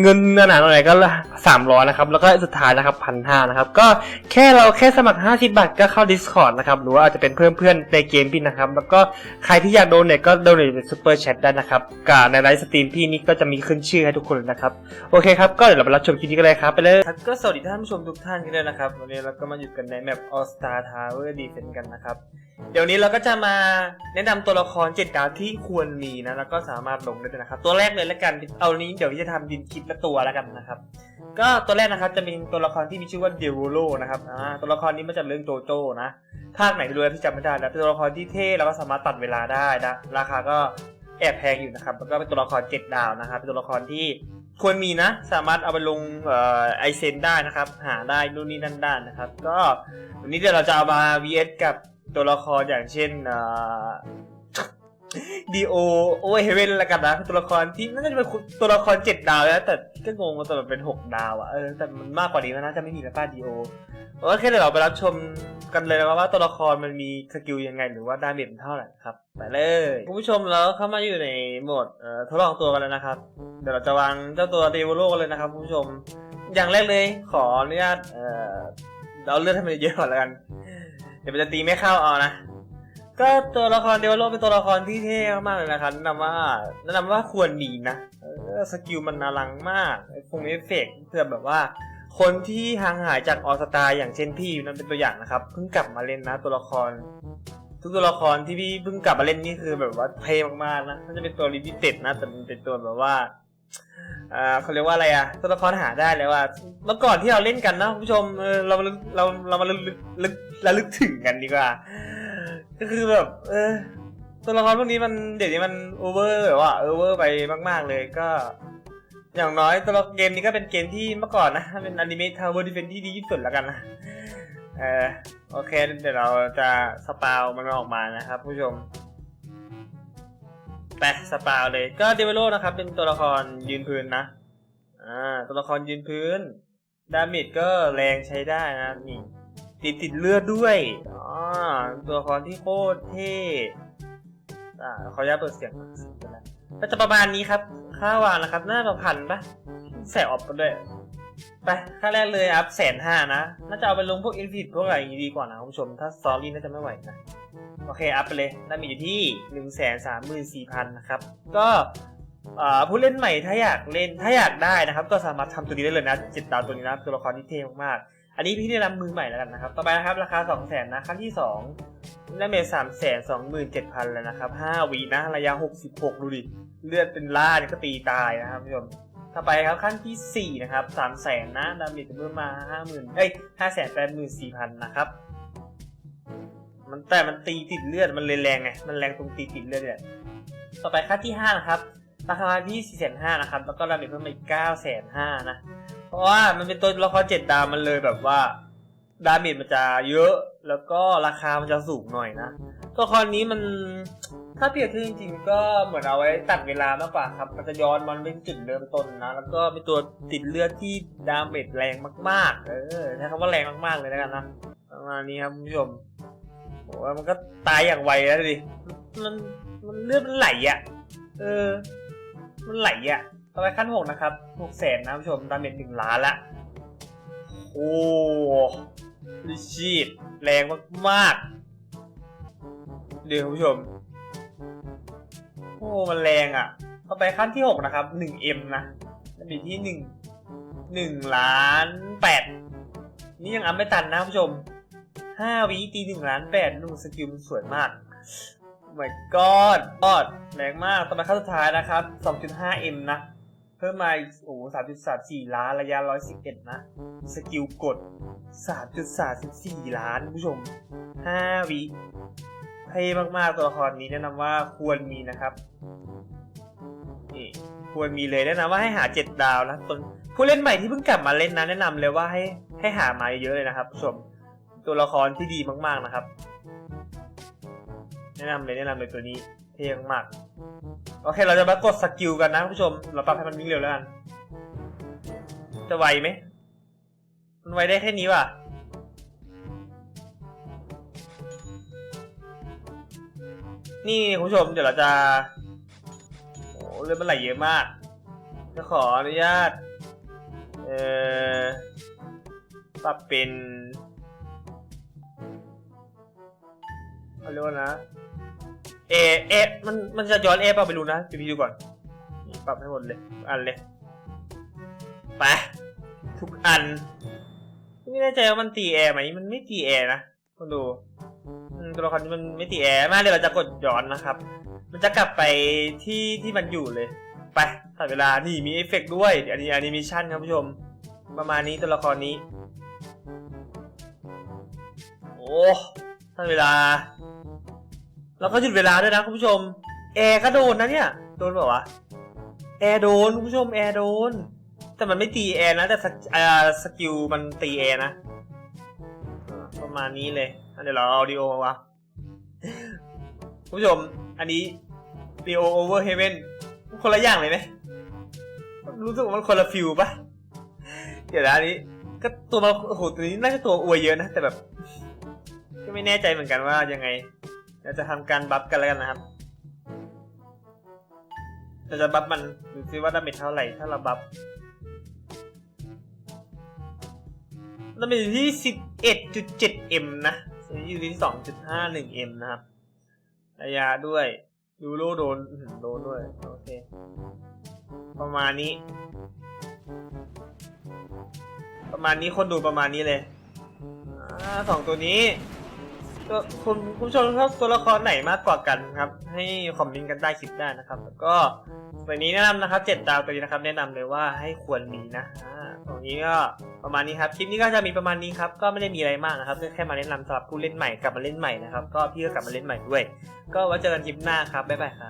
เงินหนาๆหน่อยก็300นะครับ แล้วก็สุดท้ายนะครับพันห้านะครับ ก็แค่เราแค่สมัคร 50 บาทก็เข้า Discord นะครับ หรือว่าอาจจะเป็นเพื่อนเพื่อนๆในเกมพี่นะครับ แล้วก็ใครที่อยากโดนเนี่ยก็โดนในซูเปอร์แชทได้นะครับกับในไลฟ์สตรีมพี่นี่ก็จะมีขึ้นชื่อให้ทุกคนนะครับ โอเคครับ ก็เดี๋ยวเราไปรับชมคลิปนี้กันเลยครับ ไปเลยก็สวัสดีท่านผู้ชมทุกท่านกันด้วยนะครับ วันนี้เราก็มาอยู่กันในแมป All Star Tower Defense กันนะครับ เดี๋ยวนี้เราก็จะมาแนะนำตัวละครเจ็ดดาวที่ควรมีนะแล้วก็สามารถลงได้นะครับ ตัวแรกเลยแล้วกันเอานี้เดี๋ยวพี่จะทำดินคิดละตัวแล้วกันนะครับ ก็ตัวแรกนะครับจะเป็นตัวละครที่มีชื่อว่าเดวโลนะครับอ่าตัวละครนี้มาจากเรื่องโจโจ้นะภาคไหนไม่รู้ที่จำไม่ได้แล้วเป็นตัวละครที่เท่แล้วก็สามารถตัดเวลาได้นะราคาก็แอบแพงอยู่นะครับแล้วก็เป็นตัวละครเจ็ดดาวนะครับเป็นตัวละครที่ควรมีนะ สามารถเอาไปลงออไอเซนได้นะครับ หาได้นู่นนี่นั่นได้นะครับ ก็วันนี้เดี๋ยวเราจะเอามา vs กับ ตัวละครอย่างเช่นอ่อดีโอโอเฮเว่นละกันนะตัวละครที่น่าจะเป็นตัวละครเจ็ดดาวแล้วแต่ก็งงว่าแต่มันเป็นหกดาวอะเออแต่มันมากกว่านี้แล้วนะจะไม่มีแล้วป้าดีโอโอเคเดี๋ยวเราไปรับชมกันเลยนะว่าตัวละครมันมีสกิลยังไงหรือว่าดาเมจมันเท่าไหร่ครับไปเลยคุณผู้ชมแล้วเข้ามาอยู่ในโหมดเอ่อทดลองตัวกันแล้วนะครับ เดี๋ยวเราจะวางเจ้าตัวเดวโลกันเลยนะครับคุณผู้ชมอย่างแรกเลยขออนุญาตเอ่อเราเลือดให้มันเยอะก่อนแล้วกัน ดี๋ยวมันจะตีไม่เข้าเอานะ ก็ตัวละครเดวโลเป็นตัวละครที่เท่มากเลยนะครับแนะนำว่าแนะนำว่าควรมีนะสกิลมันอลังมากไอ้คงเอฟเฟกต์เพื่อแบบว่า คนที่ห่างหายจากออสตาอย่างเช่นพี่นั่นเป็นตัวอย่างนะครับเพิ่งกลับมาเล่นนะตัวละคร ทุกตัวละครที่พี่เพิ่งกลับมาเล่นนี่คือแบบว่าเท่มากๆนะมันจะเป็นตัวลิมิเต็ดนะแต่มันเป็นตัวแบบว่า อ่าเขาเรียกว่าอะไรอะตัวละครหาได้เลยว่าเมื่อก่อนที่เราเล่นกันนะคุณผู้ชมเออเราเราเรามาลึกลึกระลึกถึงกันดีกว่า ก็คือแบบ เออ ตัวละครพวกนี้มันเดี๋ยวนี้มันโอเวอร์แบบว่าโอเวอร์ไปมาก ๆ เลยก็ อย่างน้อยตัวละเกมนี้ก็เป็นเกมที่เมื่อก่อนนะเป็นอนิเมะทาวเวอร์ดิเฟนที่ดีที่สุดแล้วกันนะเออโอเคเดี๋ยวเราจะสปาวมันออกมานะครับผู้ชม ไปสปาวเลยก็เดเวโลนะครับ เป็นตัวละครยืนพื้นนะ อ่า ตัวละครยืนพื้น ดาเมจก็แรงใช้ได้นะนี่ติดติดเลือดด้วยอ๋อตัวละครที่โคตรเท่อ่าขออนุญาตเปิดเสียงก็จะประมาณนี้ครับ ค่าวางนะครับ น่าจะพันปะใส่ออกันด้วย ไปค่าแรกเลยอัพแสนห้านะ น่าจะเอาไปลงพวกอินฟิตพวกอะไรอย่างนี้ดีกว่านะคุณผู้ชม ถ้าสอรี่น่าจะไม่ไหวนะ โอเค อัพไปเลยได้มีอยู่ที่หนึ่งแสนสามหมื่นสี่พันนะครับ ก็ผู้เล่นใหม่ถ้าอยากเล่นถ้าอยากได้นะครับ ก็สามารถทำตัวนี้ได้เลยนะจิตดาวตัวนี้นะตัวละครที่เท่มากๆ อันนี้พี่แนะนำมือใหม่แล้วกันนะครับ ต่อไปนะครับ ราคา2 0 0 0 0นนะขั้นที่2ได้เมสามแสนสองหมื่นเจ็ดพันแล้วนะครับ5วีนะระยะ66ดูดิเลือดเป็นล่าเนี่ยก็ตีตายนะครับผู้ชมต่อไปครับขั้นที่4นะครับ3 0 0แสนนะดาเมจจะเพิ่มมา50,000เอ้ย5แสนแปดหมื่นสี่พันนะครับ มันแต่มันตีติดเลือดมันเลยแรงไงมันแรงตรงตีติดเลือดเนี่ยต่อไปขั้นที่5นะครับราคาที่4 5 0 0 0นห้านะครับ แล้วก็ดาเมจเพิ่มมาอีก9 5 0 0 0นะ เพราะว่ามันเป็นตัวละครเจ็ดดาวมันเลยแบบว่าดาเมจมันจะเยอะ แล้วก็ราคามันจะสูงหน่อยนะ ตัวละครนี้มันถ้าเปรียบเทียบจริงๆก็เหมือนเอาไว้ตัดเวลามากกว่าครับ มันจะย้อนมันเป็นจุดเริ่มต้นนะ แล้วก็เป็นตัวติดเลือดที่ดาเมจแรงมากๆ เออใช้คำว่าแรงมากๆเลยแล้วกันนะ ประมาณนี้ครับคุณผู้ชม โอ้ยมันก็ตายอย่างไวแล้วดิ มันมันเลือดมันไหลอะ เออ มันไหลอะต่อไปขั้นหกนะครับหกแสนนะผู้ชมดาเมจหนึ่งล้านละ โอ้ลิชีดแรงมากๆเดี๋ยวผู้ชม โอ้ มันแรงอะ ต่อไปขั้นที่หกนะครับหนึ่งเอ็มนะดาเมจที่หนึ่งหนึ่งล้านแปดนี่ยังอัพไม่ตันนะผู้ชม ห้าวิตีหนึ่งล้านแปดนุ่งสกิลมันสวยมาก my god กอดแรงมากต่อไปขั้นสุดท้ายนะครับ 2.5m นะ เพิ่มมาอีกโอ้สามจุดสามสี่ล้านระยะร้อยสิบเอ็ดนะ สกิลกดสามจุดสามสิบสี่ล้านผู้ชมห้าวิเท่มากๆ ตัวละครนี้แนะนำว่าควรมีนะครับ นี่ควรมีเลยแนะนำว่าให้หาเจ็ดดาวนะคนผู้เล่นใหม่ที่เพิ่งกลับมาเล่นนะแนะนำเลยว่าให้ให้หามาเยอะเลยนะครับผู้ชม ตัวละครที่ดีมากๆนะครับ แนะนำเลยแนะนำเลยตัวนี้เท่มากโอเคเราจะมากดสกิลกันนะผู้ชม เราปรับให้มันวิ่งเร็วแล้วกัน จะไวไหมมันไวได้แค่นี้ว่ะนี่คุณผู้ชมเดี๋ยวเราจะโอ้เรื่องมันไหลเยอะมาก จะขออนุญาต เอ่อปรับเป็น เขาเรียกว่านะ เอ เอ มัน มันจะย้อนเอเปล่าไปรู้นะพี่พี่ดูก่อน ปรับให้หมดเลยอันเลย ไป ทุกอัน ไม่แน่ใจว่ามันตีแอร์ไหม มันไม่ตีแอร์นะคนดูตัวละครนี้มันไม่ตีแอร์มาเดี๋ยเราจะกดย้อนนะครับ มันจะกลับไปที่ที่มันอยู่เลย ไปตัดเวลา นี่มีเอฟเฟกต์ด้วย อันนี้แอนิเมชันครับผู้ชม ประมาณนี้ตัวละครนี้ โอ้ตัดเวลา แล้วก็หยุดเวลาด้วยนะคุณผู้ชม แอร์ก็โดนนะเนี่ย โดนเปล่าวะ แอร์โดนคุณผู้ชมแอร์โดน แต่มันไม่ตีแอร์นะ แต่สกิลมันตีแอร์นะ ประมาณนี้เลย เดี๋ยวเราเอาดีโอมาวะคุณผู้ชม อันนี้ดีโอโอเวอร์เฮเว่นคนละอย่างเลยไหมรู้สึกว่ามันคนละฟิลปะเดี๋ยวนะอันนี้ ก็ตัวมันโอ้โหตัวนี้น่าจะตัวอวยเยอะนะ แต่แบบ ก็ไม่แน่ใจเหมือนกันว่ายังไง เราจะทำการบัฟกันแล้วกันนะครับ เราจะบัฟมันดูซิว่าดาเมจเท่าไหร่ถ้าเราบัฟดาเมจอยู่ที่ 11.7m นะอยู่ที่ 2.51m นะครับระยะด้วยดูโลโดนโดนด้วย โอเค ประมาณนี้ ประมาณนี้คนดูประมาณนี้เลยอสองตัวนี้ ก็คุณคุณผู้ชมชอบตัวละครไหนมากกว่ากันครับ ให้คอมเมนต์กันใต้คลิปได้นะครับ แล้วก็วันนี้แนะนำนะครับเจ็ดดาวตัวนี้นะครับ แนะนำเลยว่าให้ควรมีนะอ่าตรงนี้ก็ประมาณนี้ครับคลิปนี้ก็จะมีประมาณนี้ครับก็ไม่ได้มีอะไรมากนะครับแค่มาแนะนำสำหรับผู้เล่นใหม่กลับมาเล่นใหม่นะครับก็พี่ก็กลับมาเล่นใหม่ด้วย ก็ไว้เจอกันคลิปหน้าครับบ๊ายบายครับ